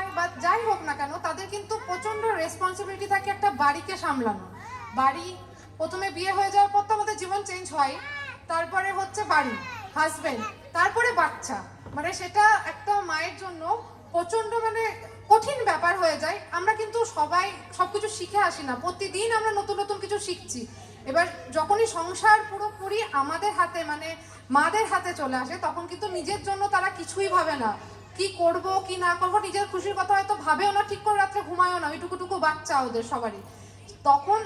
হয় বা যাই হোক না কেন, তাদের কিন্তু প্রচণ্ড রেসপন্সিবিলিটি থাকে একটা বাড়িকে সামলানো। বাড়ি প্রথমে বিয়ে হয়ে যাওয়ার পর তো আমাদের জীবন চেঞ্জ হয়। তারপরে হচ্ছে বাড়ি হাজবেন্ড তারপরে বাচ্চা। মানে সেটা একটা মায়ের জন্য প্রচণ্ড মানে কঠিন ব্যাপার হয়ে যায়। আমরা কিন্তু সবাই সবকিছু শিখে আসি না। প্রতিদিন আমরা নতুন নতুন কিছু শিখছি। এবার যখনই সংসার পুরোপুরি আমাদের হাতে মানে মাদের হাতে চলে আসে, তখন কিন্তু নিজের জন্য তারা কিছুই ভাবে না। কি করব, কি না করব, নিজের খুশির কথা হয়তো ভাবেও না, ঠিক করে রাত্রে ঘুমায়ও না, ওইটুকুটুকু বাচ্চা ওদের সবারই। তখন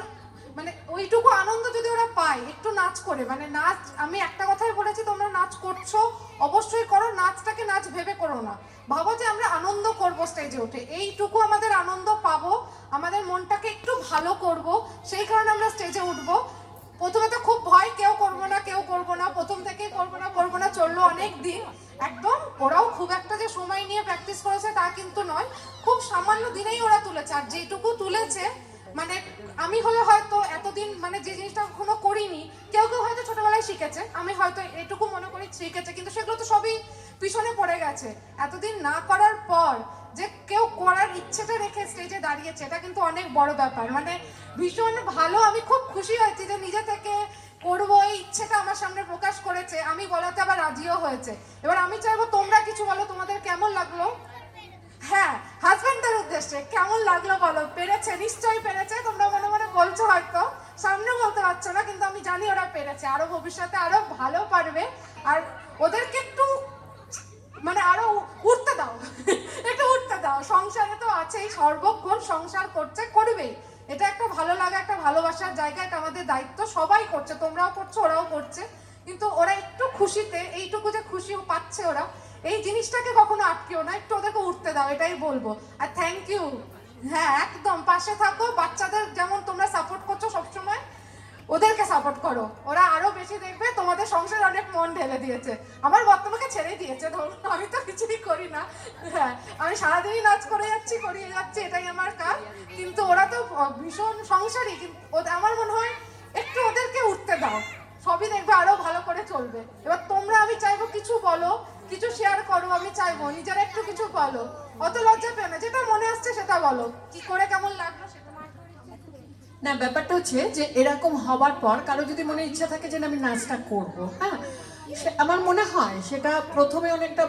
মানে ওইটুকু আনন্দ যদি ওরা পায়, একটু নাচ করে মানে নাচ, আমি একটা কথাই বলেছি, তোমরা নাচ করছ, অবশ্যই করো, নাচটাকে নাচ ভেবে করো না। ভাবো যে আমরা আনন্দ করব স্টেজে উঠে। এইটুকু আমাদের আনন্দ পাবো, আমাদের মনটাকে একটু ভালো করব, সেই কারণে আমরা স্টেজে উঠবো। প্রথমে তো খুব ভয়, কেউ করব না, কেউ করব না, প্রথম থেকে করব না করব না, চলল অনেক দিন। একদম, ওরাও খুব একটা যে সময় নিয়ে প্র্যাকটিস করেছে তা কিন্তু নয়। খুব সামান্য দিনেই ওরা তুলেছে, আর যেটুকু তুলেছে মানে আমি হলে হয়তো এতদিন মানে যে জিনিসটা কখনো করিনি, কেউ কেউ হয়তো ছোটবেলায় শিখেছে, আমি হয়তো এটুকু মনে করি শিখেছে, কিন্তু সেগুলো তো সবই পিছনে পড়ে গেছে। এতদিন না করার পর যে কেউ করার ইচ্ছেটা রেখে স্টেজে দাঁড়িয়েছে, এটা কিন্তু অনেক বড় ব্যাপার। মানে ভীষণ ভালো, আমি খুব খুশি হয়েছি যে নিজে থেকে করব এই ইচ্ছেটা আমার সামনে প্রকাশ করেছে, আমি বলাতে আবার রাজিও হয়েছে। এবার আমি চাইব তোমরা কিছু বলো, তোমাদের কেমন লাগল? হ্যাঁ হাজবেন্ডের উদ্দেশ্যে কেমন লাগল বলো? পেরেছে, নিশ্চয়ই পেরেছে, তোমরা মনে মনে বলছো হয়তো। সামনে বলতে পারছ না, কিন্তু আমি জানি ওরা পেরেছে। আরও ভবিষ্যতে আরও ভালো পারবে। আর ওদেরকে একটু মানে আরও উঠতে দাও, একটু উঠতে দাও। সংসারে তো আছেই, সর্বক্ষণ সংসার করছে, করবেই। এটা একটা ভালো লাগা, একটা ভালোবাসার জায়গা, এটা আমাদের দায়িত্ব, সবাই করছে, তোমরাও করছ, ওরাও করছে, কিন্তু ওরা একটু খুশিতে, এইটুকু যে খুশি পাচ্ছে ওরা, এই জিনিসটাকে কখনো আটকেও না, একটু ওদেরকে উঠতে দাও, এটাই বলব, আর থ্যাংক ইউ হ্যাঁ একদম, পাশে থাকো, বাচ্চাদের যেমন তোমরা সাপোর্ট করছ সবসময়, ওদেরকে সাপোর্ট করো, ওরা আরও বেশি দেখবে, তোমাদের সংসারে অনেক মন ঢেলে দিয়েছে, আমার বর্তমানকে ছেড়ে দিয়েছে, ধরুন, আমি তো কিছুই করি না হ্যাঁ আমি সারাদিনই নাচ করে যাচ্ছি, করিয়ে যাচ্ছি, এটাই আমার কিন্তু ওরা তো ভীষণ সংসারই কিন্তু আমার মনে হয় একটু ওদেরকে উঠতে দাও। সবই দেখবে আরও ভালো করে চলবে। এবার তোমরা আমি চাইব কিছু বলো, কিছু শেয়ার করো, আমি চাইব, নিজেরা একটু কিছু বলো। অত লজ্জা পেও না, যেটা মনে আসছে সেটা বলো। কি করে কেমন লাগল সেটা না, ব্যাপারটা হচ্ছে যে এরকম হবার পর কারও যদি মনে ইচ্ছা থাকে যে আমি নাচটা করব হ্যাঁ? আমার মনে হয় সেটা প্রথমে অনেকটা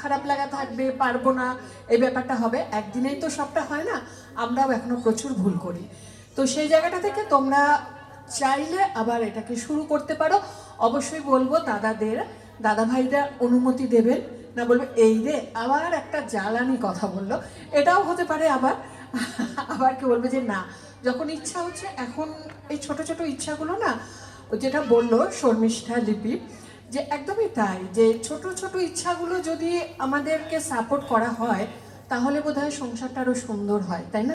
খারাপ লাগা থাকবে, পারব না, এই ব্যাপারটা হবে। একদিনেই তো সবটা হয় না, আমরাও এখনও প্রচুর ভুল করি। তো সেই জায়গাটা থেকে তোমরা চাইলে আবার এটাকে শুরু করতে পারো। অবশ্যই বলব দাদাদের দাদা ভাইরা অনুমতি দেবেন না বলবে, এই রে, আবার একটা জ্বালানি কথা বলল। এটাও হতে পারে আবার। আবার কি বলবে যে, না। যখন ইচ্ছা হচ্ছে, এখন এই ছোট ছোট ইচ্ছাগুলো না, যেটা বলল শর্মিষ্ঠা লিপি যে একদমই তাই, যে ছোট ছোট ইচ্ছাগুলো যদি আমাদেরকে সাপোর্ট করা হয়, তাহলে বোধহয় সংসারটা আরও সুন্দর হয়, তাই না?